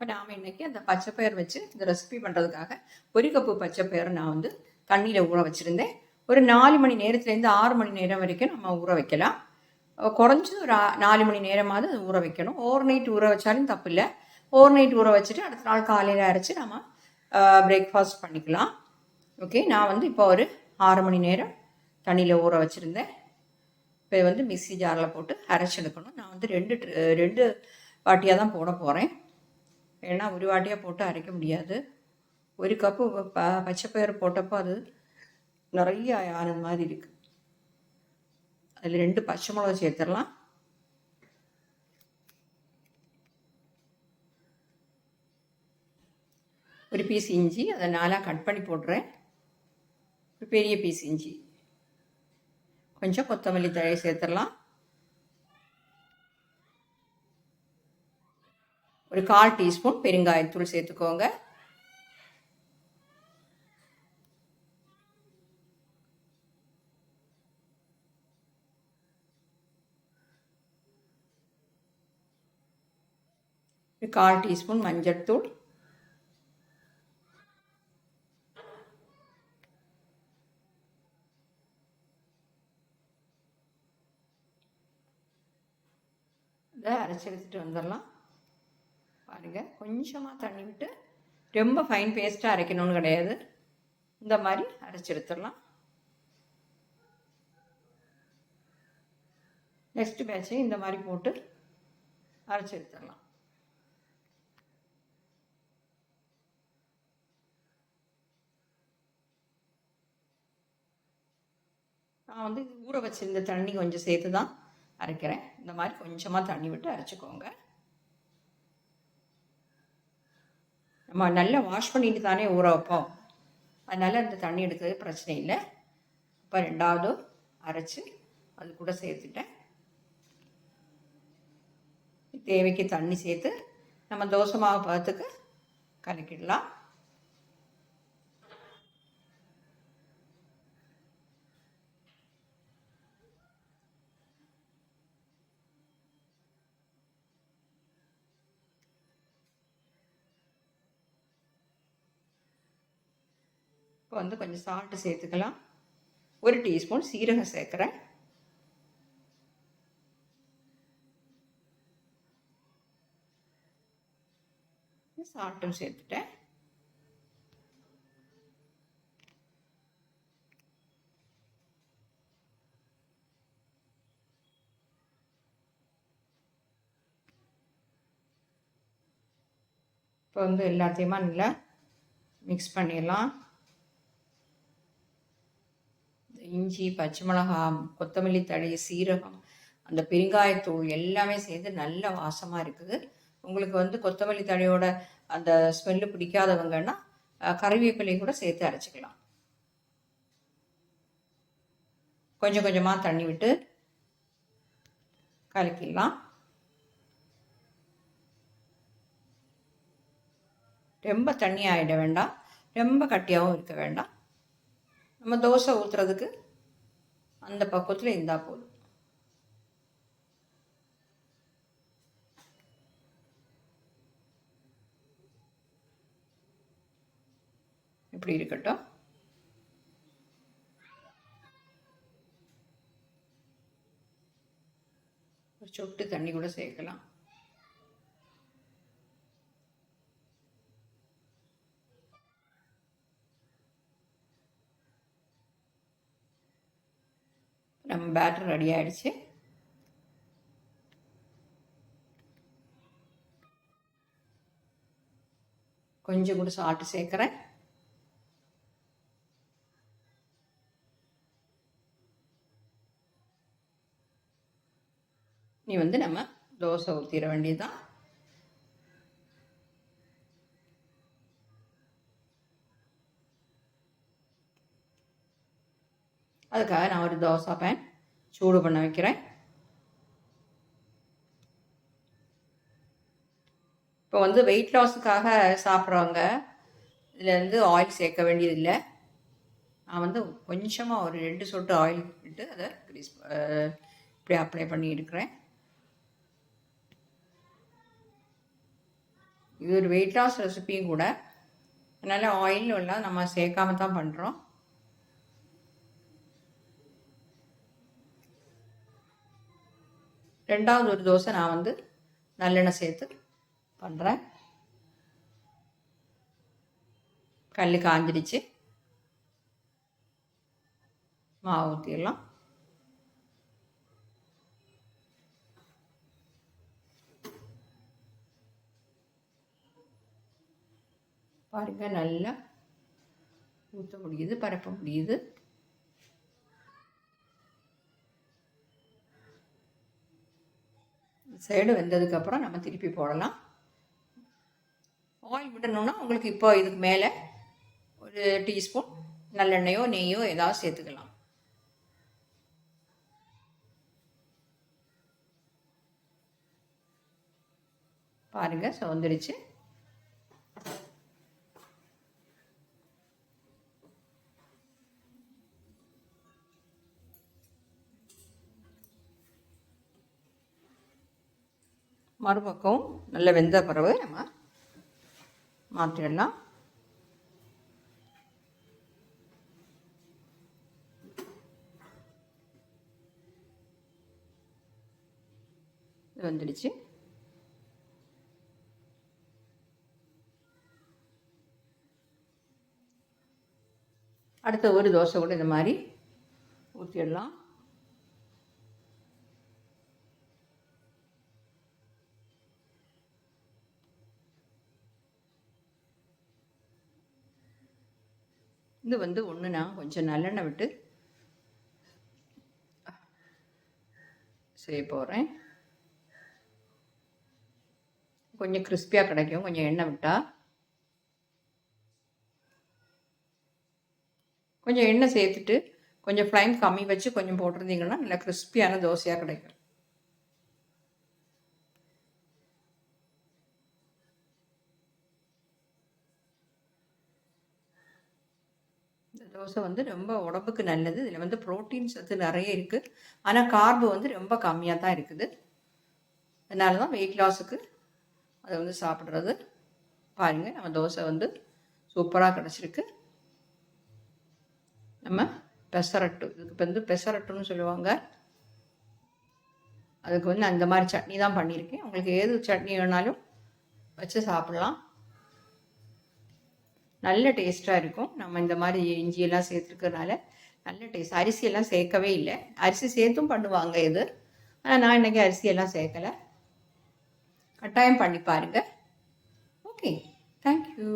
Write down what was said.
அப்போ நாம் இன்றைக்கி அந்த பச்சைப்பயிர் வச்சு இந்த ரெசிபி பண்ணுறதுக்காக ஒரு கப்பு பச்சைப்பயிரை நான் வந்து தண்ணியில் ஊற வச்சுருந்தேன். ஒரு நாலு மணி நேரத்துலேருந்து ஆறு மணி நேரம் வரைக்கும் நம்ம ஊற வைக்கலாம். குறைஞ்சி ஒரு நாலு மணி நேரமாவது அது ஊற வைக்கணும். ஓவர் நைட் ஊற வச்சாலும் தப்பு இல்லை. ஓவர் நைட் ஊற வச்சுட்டு அடுத்த நாள் காலையில் அரைச்சி நம்ம பிரேக்ஃபாஸ்ட் பண்ணிக்கலாம். ஓகே நான் வந்து இப்போ ஒரு ஆறு மணி நேரம் தண்ணியில் ஊற வச்சுருந்தேன். இப்போ வந்து மிக்ஸி ஜாரில் போட்டு அரைச்செடுக்கணும். நான் வந்து ரெண்டு ரெண்டு வாட்டியாக தான் போட போகிறேன் ஏன்னா ஒரு வாட்டியாக போட்டு அரைக்க முடியாது. ஒரு கப்பு ப பச்சைப்பயிறு போட்டப்போ அது நிறைய ஆன மாதிரி இருக்குது அதில் ரெண்டு பச்சை மிளகா சேர்த்துடலாம். ஒரு பீஸ் இஞ்சி அதை நாலாக கட் பண்ணி போடுறேன் ஒரு பெரிய பீஸ் இஞ்சி. கொஞ்சம் கொத்தமல்லி தழை சேர்த்துடலாம். ஒரு கால் டீஸ்பூன் பெருங்காயத்தூள் சேர்த்துக்கோங்க. ஒரு கால் டீஸ்பூன் மஞ்சள் தூள். இதை அரைச்சி எடுத்துகிட்டு வந்துடலாம். பாருங்கள் கொஞ்சமாக தண்ணி விட்டு ரொம்ப ஃபைன் பேஸ்ட்டாக அரைக்கணும்னு கிடையாது. இந்த மாதிரி அரைச்சி எடுத்துடலாம். நெக்ஸ்ட் பேட்சை இந்த மாதிரி போட்டு அரைச்சி எடுத்துடலாம். நான் வந்து இது ஊற வச்சுருந்த தண்ணி கொஞ்சம் சேர்த்து தான் அரைக்கிறேன். இந்த மாதிரி கொஞ்சமாக தண்ணி விட்டு அரைச்சிக்கோங்க. நம்ம நல்லா வாஷ் பண்ணிட்டு தானே ஊற வைப்போம். அதனால் அந்த தண்ணி எடுக்கிறது பிரச்சனை இல்லை. இப்போ ரெண்டாவது அரைச்சி அது கூட சேர்த்துட்டேன். தேவைக்கு தண்ணி சேர்த்து நம்ம தோசை மாவு பார்த்துக்கு கலக்கிடலாம். இப்போ வந்து கொஞ்சம் சால்ட்டு சேர்த்துக்கலாம். ஒரு டீஸ்பூன் சீரகம் சேர்க்குறேன். சால்ட்டும் சேர்த்துட்டேன். இப்போ வந்து எல்லாத்தையுமா நல்லா மிக்ஸ் பண்ணிடலாம் இந்த இஞ்சி பச்சை மிளகாய் கொத்தமல்லி தழை சீரகம் அந்த பெருங்காயத்தூள் எல்லாமே சேர்ந்து நல்ல வாசமாக இருக்குது. உங்களுக்கு வந்து கொத்தமல்லி தழையோட அந்த ஸ்மெல்லு பிடிக்காதவங்கன்னா அஹ், கறிவேப்பிலை கூட சேர்த்து அரைச்சிக்கலாம். கொஞ்சம் கொஞ்சமாக தண்ணி விட்டு கலக்கிடலாம். ரொம்ப தண்ணி ஆகிட வேண்டாம். ரொம்ப கட்டியாகவும் இருக்க வேண்டாம். நம்ம தோசை ஊற்றுறதுக்கு அந்த பக்குவத்தில் இருந்தால் போதும். இப்படி இருக்கட்டும். ஒரு சொட்டு தண்ணி கூட சேர்க்கலாம். நம்ம பேட்டர் ரெடி ஆகிடுச்சு கொஞ்சம் கூட சால்ட்டு சேர்க்குறேன். நீ வந்து நம்ம தோசை ஊற்றிட வேண்டியதுதான். அதுக்காக நான் ஒரு தோசை பேன் சூடு பண்ண வைக்கிறேன். இப்போ வந்து வெயிட் லாஸுக்காக சாப்பிட்றவங்க இதில் வந்து ஆயில் சேர்க்க வேண்டியதில்லை. நான் வந்து கொஞ்சமாக ஒரு ரெண்டு சொட்டு ஆயில் விட்டு அதை கிரீஸ் இப்படி அப்ளை பண்ணி இருக்கிறேன் இது ஒரு வெயிட் லாஸ் ரெசிபியும் கூட. அதனால் ஆயில் எல்லாம் நம்ம சேர்க்காம தான் பண்ணுறோம் ரெண்டாவது ஒரு தோசை நான் வந்து நல்லெண்ணெய் சேர்த்து பண்ணுறேன் கல் காஞ்சிடுச்சு. மாவு ஊற்றிடலாம் பாருங்கள் நல்லா ஊற்ற முடியுது பரப்ப முடியுது. சைடு வெந்ததுக்கப்புறம் நம்ம திருப்பி போடலாம். ஆயில் விடணும்னா உங்களுக்கு இப்போ இதுக்கு மேலே ஒரு டீஸ்பூன் நல்லெண்ணெயோ நெய்யோ ஏதாவது சேர்த்துக்கலாம். பாருங்கள் சுதந்திரிச்சு மறுபக்கம் நல்ல வெந்த பிறகு நம்ம மாற்றிடலாம். இது வந்துடுச்சு. அடுத்த ஒரு தோசை கூட இந்த மாதிரி ஊற்றிடலாம் இது வந்து ஒன்று நான் கொஞ்சம் நல்லெண்ணெய் விட்டு செய்ய போகிறேன் கொஞ்சம் கிறிஸ்பியாக கிடைக்கும். கொஞ்சம் எண்ணெய் விட்டால் கொஞ்சம் எண்ணெய் சேர்த்துட்டு கொஞ்சம் ஃப்ளைம் கம்மி வச்சு கொஞ்சம் போட்டிருந்தீங்கன்னா நல்லா கிறிஸ்பியான தோசையாக கிடைக்கும். தோசை வந்து ரொம்ப உடம்புக்கு நல்லது. இதில் வந்து ப்ரோட்டீன் சத்து நிறைய இருக்குது ஆனால் கார்பு வந்து ரொம்ப கம்மியாக தான் இருக்குது. அதனால தான் வெயிட் லாஸுக்கு அதை வந்து சாப்பிட்றது. பாருங்கள் நம்ம தோசை வந்து சூப்பராக கிடச்சிருக்கு. நம்ம பெசரட்டு இதுக்கு வந்து பெசரட்டுன்னு சொல்லுவாங்க. அதுக்கு வந்து அந்த மாதிரி சட்னி தான் பண்ணியிருக்கேன். உங்களுக்கு ஏது சட்னி வேணாலும் வச்சு சாப்பிட்லாம். நல்ல டேஸ்ட்டாக இருக்கும். நம்ம இந்த மாதிரி இஞ்சியெல்லாம் சேர்த்துருக்கறனால நல்ல டேஸ்ட் அரிசியெல்லாம் சேர்க்கவே இல்லை. அரிசி சேர்த்தும் பண்ணுவாங்க இது. ஆனால் நான் இன்றைக்கி அரிசியெல்லாம் சேர்க்கலை. கட்டாயம் பண்ணி பாருங்கள் ஓகே தேங்க்யூ